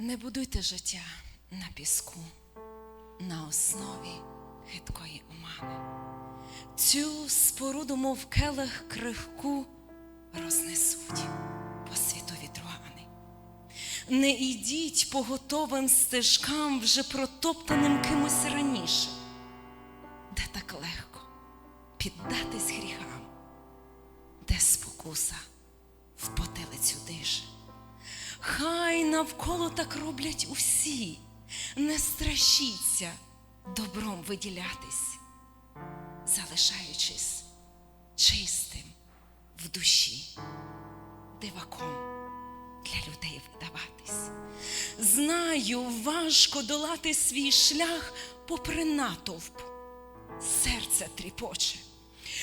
Не будуйте життя на піску, на основі хиткої омани. Цю споруду, мов келих крихку, рознесуть по світу вітругани. Не ідіть по готовим стежкам, вже протоптаним кимось раніше, де так легко піддатись гріхам, де спокуса в потилицю дише. Хай навколо так роблять усі, не страшіться добром виділятись, залишаючись чистим в душі, диваком для людей видаватись. Знаю, важко долати свій шлях попри натовп, серце тріпоче.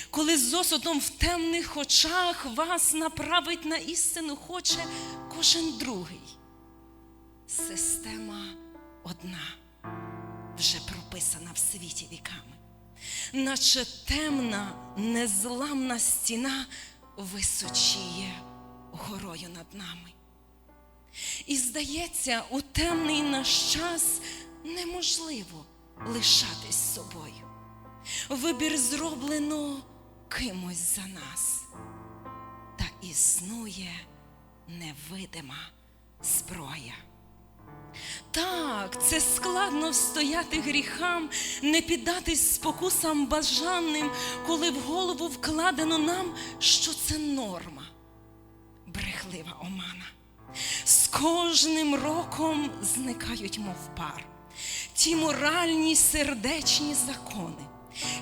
Коли з осудом в темних очах вас направить на істину хоче кожен другий. Система одна, вже прописана в світі віками, наче темна, незламна стіна височіє горою над нами. І здається, у темний наш час неможливо лишатись собою. Вибір зроблено кимось за нас, та існує невидима зброя. Так, це складно встояти гріхам, не піддатись спокусам бажаним, коли в голову вкладено нам, що це норма, брехлива омана. З кожним роком зникають, мов пар, ті моральні сердечні закони,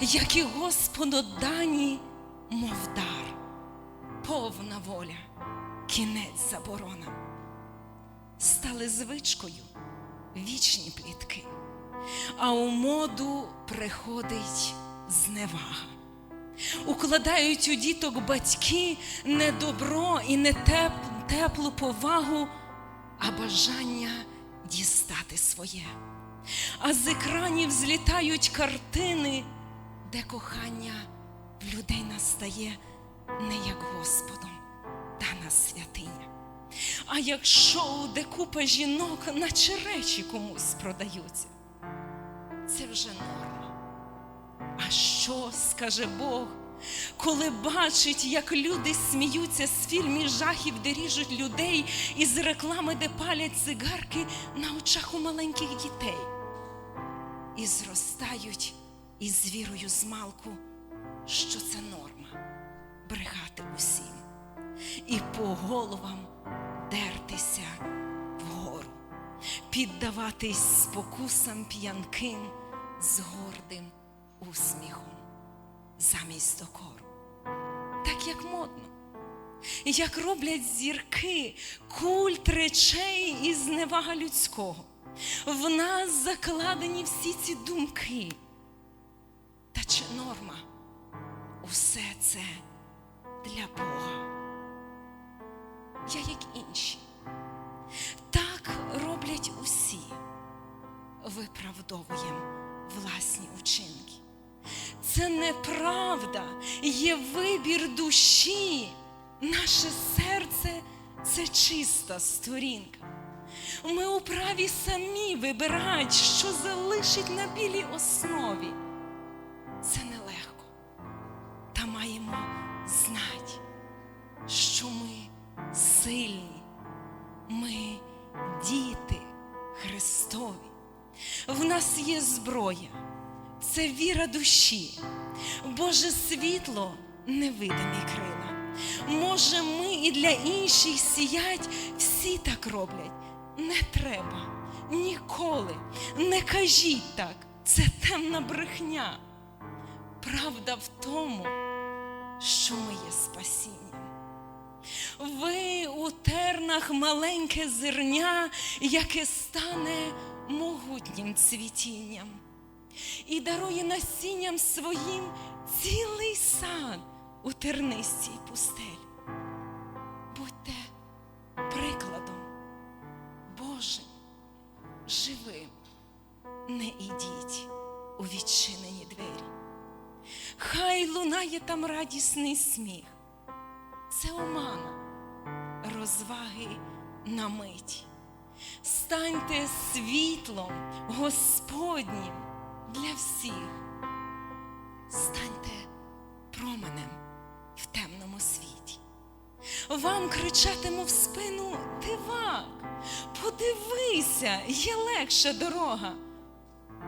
які Господу дані, мов дар, повна воля, кінець заборонам. Стали звичкою вічні плітки, а у моду приходить зневага. Укладають у діток батьки не добро і не теп, теплу повагу, а бажання дістати своє. А з екранів злітають картини, де кохання в людей настає не як Господом дана святиня. А як шоу, де купа жінок, наче речі комусь продаються, це вже норма. А що скаже Бог, коли бачить, як люди сміються з фільмів жахів, де ріжуть людей, і з реклами, де палять цигарки на очах у маленьких дітей, і зростають вірою з малку, що це норма брехати усім і по головам дертися вгору, піддаватись спокусам п'янким з гордим усміхом замість докору. Так як модно, як роблять зірки, культ речей і зневага людського. В нас закладені всі ці думки. Чи норма усе це для Бога? Я як інші. Так роблять усі, виправдовуємо власні учинки. Це неправда, є вибір душі. Наше серце це чиста сторінка. Ми у праві самі вибирати, що залишить на білій основі. Нас є зброя, це віра душі, Боже світло, невидимі крила. Може, ми і для інших сіять, всі так роблять. Не треба ніколи, не кажіть так, це темна брехня. Правда в тому, що ми є спасінням. Ви у тернах маленьке зерня, яке стане могутнім цвітінням, і дарує насінням своїм цілий сад у тернистій пустелі. Будьте прикладом Божим, живим, не ідіть у відчинені двері. Хай лунає там радісний сміх. Це омана, розваги на мить. Станьте світлом Господнім для всіх. Станьте променем в темному світі. Вам кричатиму в спину дивак, подивися, є легша дорога.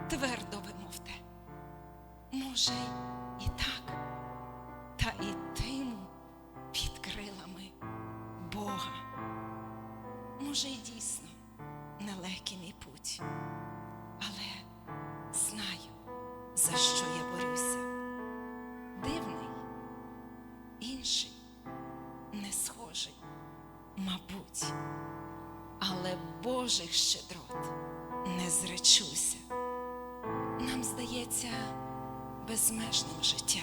Твердо вимовте, може, і так, та ітиму під крилами Бога. Може, і дійсно нелегкий мій путь, але знаю, за що я борюся. Дивний, інший, не схожий, мабуть, але Божих щедрот не зречуся. Нам здається безмежним життя,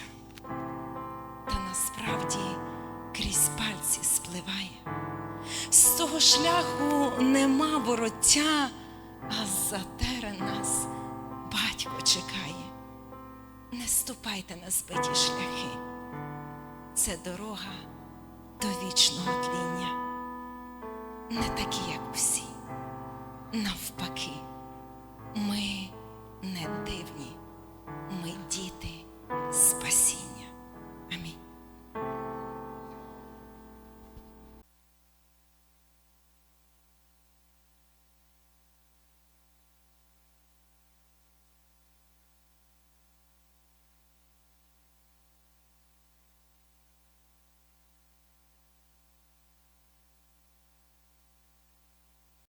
та насправді крізь пальці спливає. З того шляху нема вороття, а затере нас батько чекає. Не ступайте на збиті шляхи. Це дорога до вічного тління. Не такі, як усі. Навпаки, ми не дивні,